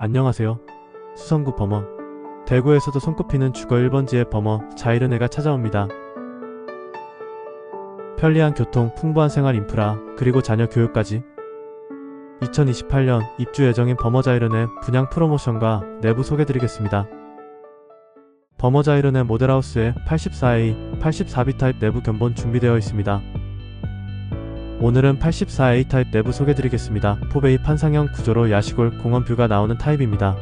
안녕하세요. 수성구 범어. 대구에서도 손꼽히는 주거 1번지의 범어 자이르네가 찾아옵니다. 편리한 교통, 풍부한 생활 인프라, 그리고 자녀 교육까지. 2028년 입주 예정인 범어 자이르네 분양 프로모션과 내부 소개드리겠습니다. 범어 자이르네 모델하우스에 84A, 84B 타입 내부 견본 준비되어 있습니다. 오늘은 84A 타입 내부 소개드리겠습니다. 포베이 판상형 구조로 야시골 공원 뷰가 나오는 타입입니다.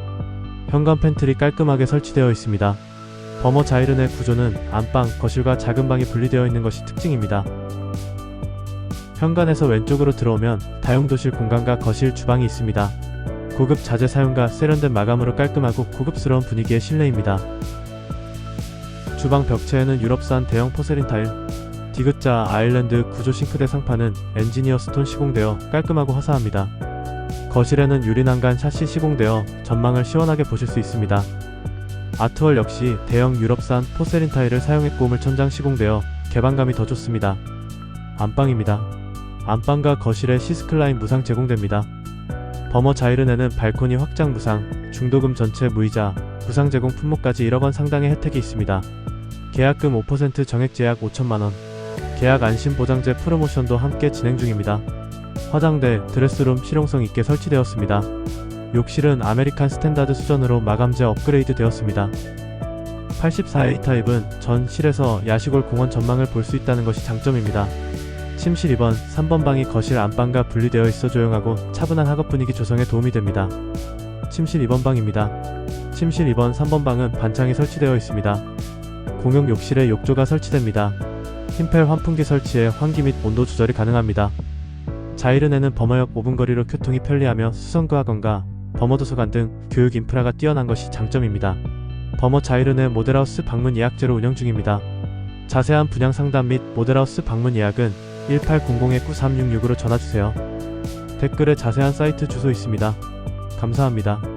현관 팬트리 깔끔하게 설치되어 있습니다. 버머 자이른의 구조는 안방, 거실과 작은 방이 분리되어 있는 것이 특징입니다. 현관에서 왼쪽으로 들어오면 다용도실 공간과 거실, 주방이 있습니다. 고급 자재 사용과 세련된 마감으로 깔끔하고 고급스러운 분위기의 실내입니다. 주방 벽체에는 유럽산 대형 포세린 타일, 디귿자 아일랜드 구조 싱크대 상판은 엔지니어 스톤 시공되어 깔끔하고 화사합니다. 거실에는 유리 난간 샤시 시공되어 전망을 시원하게 보실 수 있습니다. 아트월 역시 대형 유럽산 포세린 타일을 사용해 꾸물 천장 시공되어 개방감이 더 좋습니다. 안방입니다. 안방과 거실에 시스클라인 무상 제공됩니다. 버머 자이른에는 발코니 확장 무상, 중도금 전체 무이자, 무상 제공 품목까지 1억 원 상당의 혜택이 있습니다. 계약금 5% 정액 제약 5천만 원. 계약 안심 보장제 프로모션도 함께 진행 중입니다. 화장대, 드레스룸 실용성 있게 설치되었습니다. 욕실은 아메리칸 스탠다드 수준으로 마감재 업그레이드 되었습니다. 84A 타입은 전 실에서 야시골 공원 전망을 볼 수 있다는 것이 장점입니다. 침실 2번, 3번 방이 거실 안방과 분리되어 있어 조용하고 차분한 학업 분위기 조성에 도움이 됩니다. 침실 2번 방입니다. 침실 2번, 3번 방은 반창이 설치되어 있습니다. 공용 욕실에 욕조가 설치됩니다. 흰펠 환풍기 설치에 환기 및 온도 조절이 가능합니다. 자이른에는 범어역 5분 거리로 교통이 편리하며 수성구 학원과 범어도서관 등 교육 인프라가 뛰어난 것이 장점입니다. 범어 자이른의 모델하우스 방문 예약제로 운영 중입니다. 자세한 분양 상담 및 모델하우스 방문 예약은 1800-9366으로 전화주세요. 댓글에 자세한 사이트 주소 있습니다. 감사합니다.